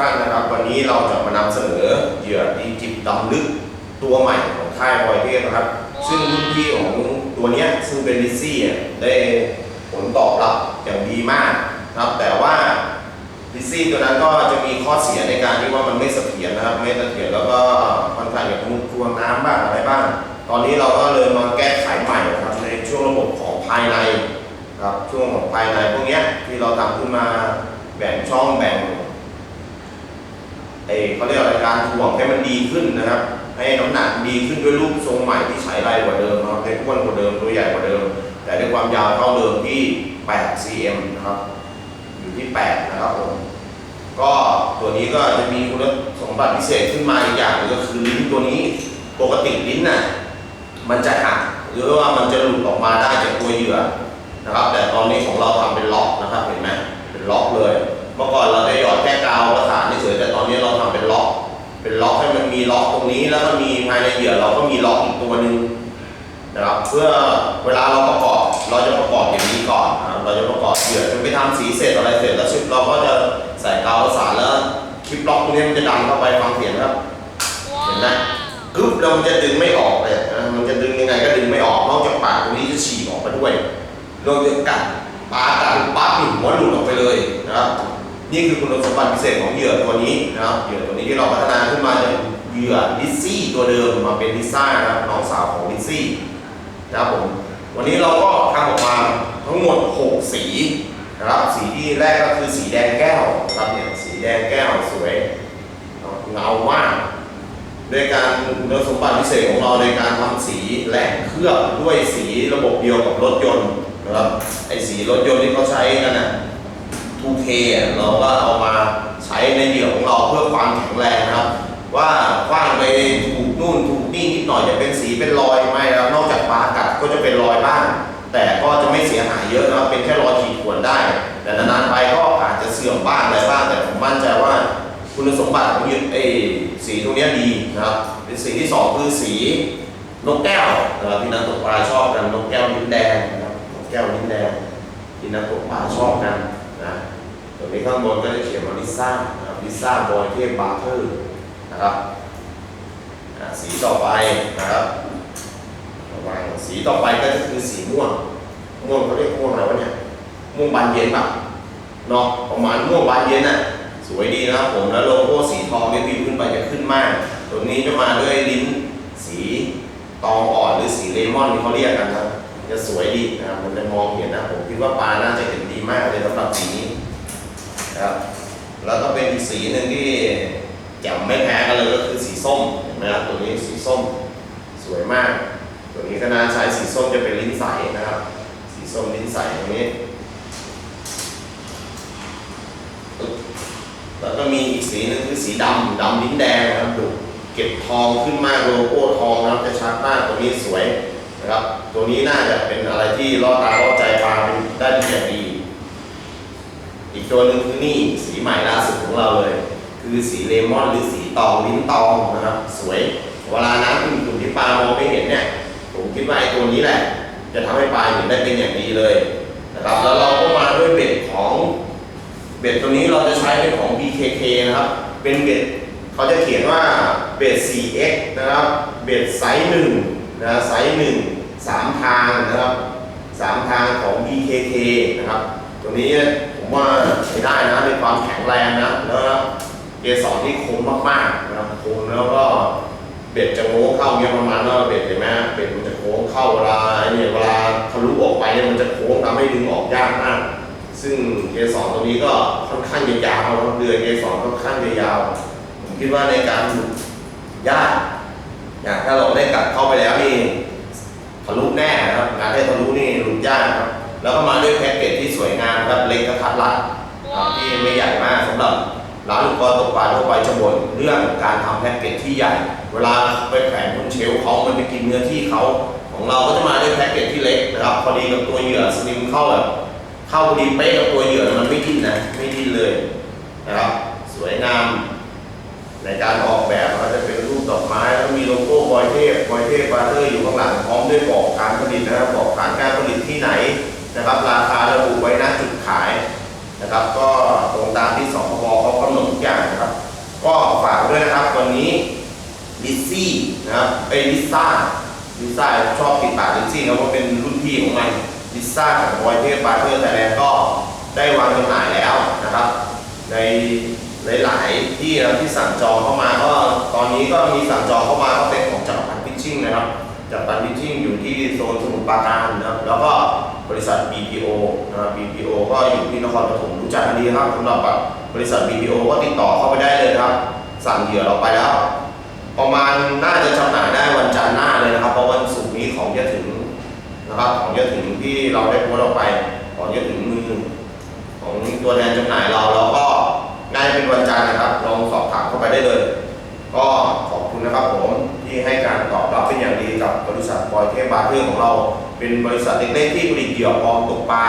ท่านนะครับวันนี้เราจะมานำเสนอเหยื่อดีจิบดำลึกตัวใหม่ของค่ายบอยเทพนะครับ ซึ่งรุ่นพี่ของตัวเนี้ยซึ่งเป็นลิซซี่อะได้ผลตอบรับอย่างดีมากนะครับ แต่ว่าลิซซี่ตัวนั้นก็จะมีข้อเสียในการที่ว่ามันไม่เสถียรนะครับ ไม่เสถียรแล้วก็ค่อนข้างอย่างมุดทวงน้ำบ้างอะไรบ้าง ตอนนี้เราก็เลยมาแก้ไขใหม่นะครับในช่วงระบบของภายในครับช่วงของภายในพวกเนี้ยที่เราทำขึ้นมาแบ่งช่องแบ่ง เอเขาเรียกอะไรการถ่วงให้มันดีขึ้นนะครับ ให้น้ำหนักดีขึ้นด้วยรูปทรงใหม่ที่ใช้ไรกว่าเดิมนะครับให้อ้วนกว่าเดิมตัวใหญ่กว่าเดิม แต่ด้วยความยาวเท่าเดิมที่8 cm นะครับ อยู่ที่ 8 นะครับผม ก็ตัวนี้ก็จะมีคุณสมบัติพิเศษขึ้นมาอีกอย่างหนึงก็คือลิ้นตัวนี้ปกติลิ้นน่ะมันจะหักหรือว่ามันจะหลุดออกมาได้จากตัวเหยื่อนะครับ แต่ตอนนี้ของเราทำเป็นล็อกนะครับเห็นไหมเป็นล็อกเลย เมื่อก่อนเราจะหยอดแค่กาวประสานเฉยๆแต่ตอนนี้เราทำเป็นล็อก เป็นล็อกให้มันมีล็อกตรงนี้แล้วก็มีภายในเหยื่อเราก็มีล็อกอีกตัวหนึ่งนะครับเพื่อเวลาเราประกอบเราจะประกอบอย่างนี้ก่อนนะครับเราจะประกอบเหยื่อจนไปทำสีเสร็จอะไรเสร็จแล้วชิปเราก็จะใส่กาวประสานแล้วคลิปล็อกตรงนี้มันจะดันเข้าไปฟังเสียงนะครับเห็นไหมกึ๊บแล้วมันจะดึงไม่ออกเลยนะมันจะดึงยังไงก็ดึงไม่ออกนอกจากปากตรงนี้จะฉีกออกมาด้วยเราจะกัดปลากัดปั๊บหนึ่งหัวหลุดออกไปเลยนะครับ นี่คือคุณสมบัติพิเศษของเหยื่อตัวนี้นะครับเหยื่อตัวนี้ที่เราพัฒนาขึ้นมาจากเหยื่อลิซซี่ตัวเดิมมาเป็นลิซ่านะครับน้องสาวของลิซซี่นะครับผมวันนี้เราก็ทำออกมาทั้งหมด 6 สีนะครับสีที่แรกก็คือสีแดงแก้วนะครับเนี่ยสีแดงแก้วสวยเงามากโดยการคุณสมบัติพิเศษของเราในการทำสีและเคลือบด้วยสีระบบเดียวกับรถยนต์นะครับไอสีรถยนต์ที่เขาใช้กันน่ะ 2K เราก็เอามาใช้ในเหยื่อของเราเพื่อความแข็งแรงนะครับ ว่าคว้างไปถูกนู่นถูกนี่นิดหน่อยจะเป็นสีเป็นรอยไหมครับนอกจากปลากัดก็จะเป็นรอยบ้าง แต่ก็จะไม่เสียหายเยอะนะครับเป็นแค่รอยขีดข่วนได้ แต่นานๆไปก็อาจจะเสื่อมบ้างอะไรบ้าง แต่ผมมั่นใจว่าคุณสมบัติของยึดไอสีตรงนี้ดีนะครับเป็นสีที่สองคือสีนกแก้วนะครับที่นักตกปลาชอบกันนกแก้วลิ้นแดงนะครับนกแก้วลิ้นแดงที่นักตกปลาชอบกัน นะตัวนี้ข้างบนก็จะเขียนว่าลิซ่านะครับลิซ่าบอยเทพบาร์เทอร์นะครับสีต่อไปนะครับระวังสีต่อไปก็คือสีม่วงม่วงเขาเรียกม่วงอะไรวะเนี่ยม่วงบานเย็นแบบเนาะประมาณม่วงบานเย็นน่ะสวยดีนะครับผมแล้วโลโก้สีทองเนี่ยพิมพ์ขึ้นไปจะขึ้นมากตัวนี้จะมาด้วยลิ้นสีตองอ่อนหรือสีเลมอนที่เขาเรียกกันครับ จะสวยดีนะครับมันจะมองเห็นนะผมคิดว่าปลาน่าจะเห็นดีมากเลยสำหรับสีนี้นะครับแล้วก็เป็นอีกสีหนึ่งที่แจ่มไม่แพ้กันเลยก็คือสีส้มเห็นไหมครับตัวนี้สีส้มสวยมาก ตัวนี้ก็น่าใช้สีส้มจะเป็นลิ้นใสนะครับ สีส้มลิ้นใสตรงนี้แล้วก็มีอีกสีหนึงคือสีดำดำลิ้นแดงนะครับดูเก็บทองขึ้นมากโลโก้ทองนะครับจะชัดมากตัวนี้สวย นะครับ ตัวนี้น่าจะเป็นอะไรที่ล่อตาล่อใจปลาเป็นได้เป็นอย่างดี อีกตัวหนึ่งคือนี่สีใหม่ล่าสุดของเราเลย คือสีเลมอนหรือสีตองลิ้นตองนะครับ สวย เวลาน้ำขุ่นๆที่ปลามองไม่เห็นเนี่ย ผมคิดว่าไอ้ตัวนี้แหละ จะทำให้ปลาเห็นได้เป็นอย่างดีเลยนะครับ แล้วเราก็มาด้วยเบ็ดของเบ็ดตัวนี้เราจะใช้เป็นของ BKK นะครับ เป็นเบ็ดเขาจะเขียนว่าเบ็ด 4x นะครับ เบ็ดไซส์ห นะไซส์หนึ่งสามทางนะครับสามทางของ BKK นะครับตัวนี้ผมว่าใช้ได้นะในความแข็งแรงนะแล้วก็เกสรที่คมมากๆนะครับคมแล้วก็เบ็ดจะโง้งเข้าเนี่ยประมาณว่าเบ็ดเห็นไหมเบ็ดมันจะโค้งเข้าเวลาเนี่ยเวลาทะลุออกไปเนี่ยมันจะโค้งทำให้ดึงออกยากมาก ซึ่งเกสรตัวนี้ก็ค่อนข้างยาวนะครับเดือยเกสรค่อนข้างยาวผมคิดว่าในการหลุดยาก อย่างถ้าเราได้กัดเข้าไปแล้วนี่ทะลุแน่นะครับงานให้ทะลุนี่หลุดยากครับ แล้วก็มาด้วยแพ็กเกจที่สวยงามครับเล็กกระทัดรัดที่ไม่ใหญ่มากสำหรับร้านลูกกอล์ฟตกปลาทั่วไปจะบ่นเรื่องการทำแพ็กเกจที่ใหญ่ เวลาไปแขวนบนเชลเขามันไปกินเนื้อที่เขาของเราก็จะมาด้วยแพ็กเกจที่เล็กนะครับพอดีกับตัวเหยื่อสลิมเข้าแบบเข้าพอดีเป๊ะกับตัวเหยื่อมันไม่ดิ้นนะไม่ดิ้นเลยนะครับสวยงามในการออกแบบก็จะเป็น อกไม้แล้วมีโลโก้บอยเทพบอยเทพบาร์เตอร์อยู่ข้างหลังพร้อมด้วยบอกการผลิตนะครับบอกฐานการผลิตที่ไหนนะครับ ราคาระบุไว้ณจุดขายนะครับ ก็ตรงตามที่สองพอเขากำหนดทุกอย่างนะครับ ก็ฝากด้วยนะครับวันนี้ลิซซี่นะครับเอลิซ่าลิซ่าชอบติดปากลิซซี่นะว่าเป็นรุ่นพี่ของมันลิซ่าของบอยเทพบาร์เตอร์ไทยแลนด์ก็ได้วางจำหน่ายแล้วนะครับ ในหลายๆที่นะที่สั่งจองเข้ามาก็ตอนนี้ก็มีสั่งจองเข้ามาก็เป็นของจักรพันธ์พิชชิ่งนะครับจักรพันธ์พิชชิ่งอยู่ที่โซนสมุทรปราการนะครับแล้วก็บริษัท BPO นะครับ BPO ก็อยู่ที่นครปฐมรู้จักกันดีครับสำหรับบริษัท BPO ก็ติดต่อเข้าไปได้เลยครับ สั่งเหยื่อเราไปแล้ว ประมาณน่าจะจำหน่ายได้วันจันทร์หน้าเลยนะครับเพราะวันศุกร์นี้ของจะถึงนะครับของจะถึงที่เราได้โพสต์ออกไปของจะถึงมือของตัวแทนจำหน่ายเราแล้วก็ น่าจะเป็นวันจันทร์นะครับลองสอบถามเข้าไปได้เลย ก็ขอบคุณนะครับผมที่ให้การตอบรับเป็นอย่างดีกับบริษัทบอยเทพบาร์เทอร์ของเรา เป็นบริษัทเล็กๆที่ผลิตเหยื่อปลอมตกปลา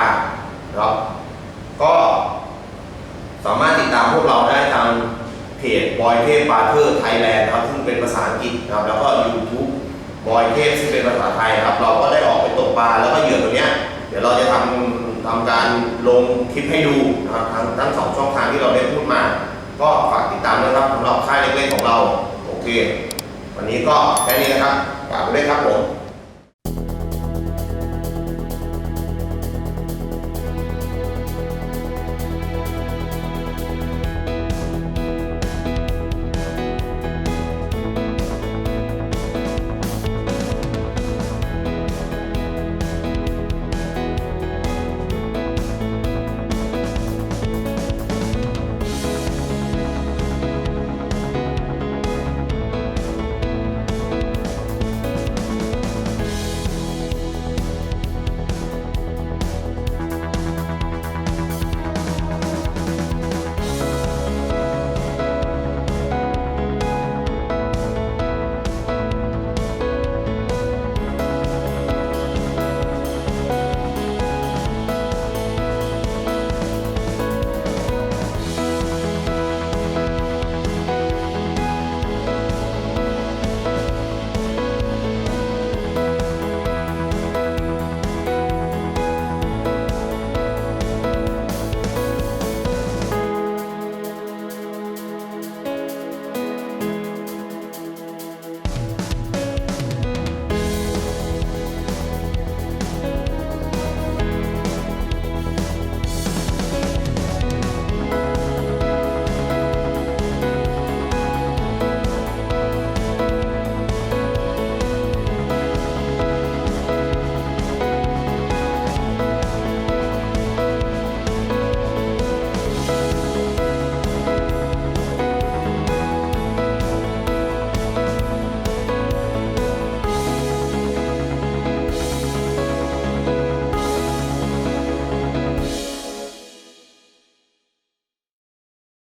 นะครับก็สามารถติดตามพวกเราได้ทางเพจบอยเทพบาร์เทอร์ไทยแลนด์นะครับซึ่งเป็นภาษาอังกฤษนะครับแล้วก็ YouTube บอยเทพซึ่งเป็นภาษาไทยนะครับ เราก็ได้ออกไปตกปลาแล้วก็เหยื่อตัวเนี้ยเดี๋ยวเราจะทำ ทำการลงคลิปให้ดูนะครับทั้งทั้งสองช่องทางที่เราได้พูดมา ก็ฝากติดตามด้วยครับสำหรับค่ายเล็กๆของเรา โอเค วันนี้ก็แค่นี้นะครับฝากไว้ด้วยครับผม